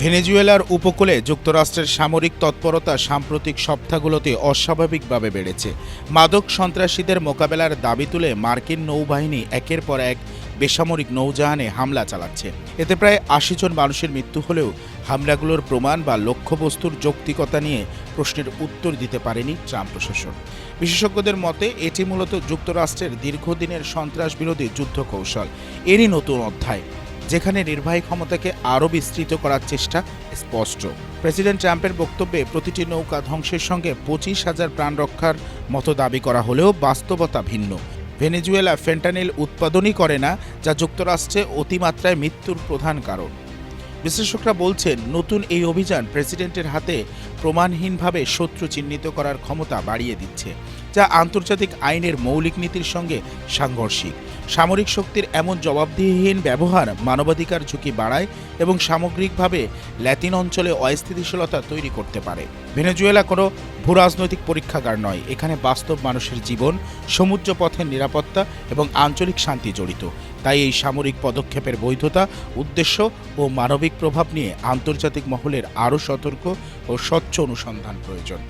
ভেনেজুয়েলার উপকূলে যুক্তরাষ্ট্রের সামরিক তৎপরতা সাম্প্রতিক সপ্তাহগুলোতে অস্বাভাবিকভাবে বেড়েছে। মাদক সন্ত্রাসীদের মোকাবেলার দাবি তুলে মার্কিন নৌবাহিনী একের পর এক বেসামরিক নৌজাহানে হামলা চালাচ্ছে। এতে প্রায় আশি জন মানুষের মৃত্যু হলেও হামলাগুলোর প্রমাণ বা লক্ষ্যবস্তুর যৌক্তিকতা নিয়ে প্রশ্নের উত্তর দিতে পারেনি ট্রাম্প প্রশাসন। বিশেষজ্ঞদের মতে, এটি মূলত যুক্তরাষ্ট্রের দীর্ঘদিনের সন্ত্রাস বিরোধী যুদ্ধ কৌশল এরই নতুন অধ্যায়। যেখানে নির্বাহী ক্ষমতাকে আরও বিস্তৃত করার চেষ্টা স্পষ্ট। প্রেসিডেন্ট ট্রাম্পের বক্তব্যে প্রতিটি নৌকা ধ্বংসের সঙ্গে পঁচিশ হাজার প্রাণ রক্ষার মতো দাবি করা হলেও বাস্তবতা ভিন্ন। ভেনেজুয়েলা ফেন্টানিল উৎপাদনই করে না, যা যুক্তরাষ্ট্রে অতিমাত্রায় মৃত্যুর প্রধান কারণ। বিশ্লেষকরা বলছেন, নতুন এই অভিযান প্রেসিডেন্টের হাতে প্রমাণহীনভাবে শত্রু চিহ্নিত করার ক্ষমতা বাড়িয়ে দিচ্ছে। যা আন্তর্জাতিক আইনের মৌলিক নীতির সঙ্গে সাংঘর্ষিক। সামরিক শক্তির এমন জবাবদিহিহীন ব্যবহার মানবাধিকার ঝুঁকি বাড়ায় এবং সামগ্রিকভাবে ল্যাতিন অঞ্চলে অস্থিতিশীলতা তৈরি করতে পারে। ভেনেজুয়েলা কোনো ভূরাজনৈতিক পরীক্ষাগার নয়, এখানে বাস্তব মানুষের জীবন সমুদ্র পথের নিরাপত্তা এবং আঞ্চলিক শান্তি জড়িত। তাই এই সামরিক পদক্ষেপের বৈধতা, উদ্দেশ্য ও মানবিক প্রভাব নিয়ে আন্তর্জাতিক মহলের আরও সতর্ক ও স্বচ্ছ অনুসন্ধান প্রয়োজন।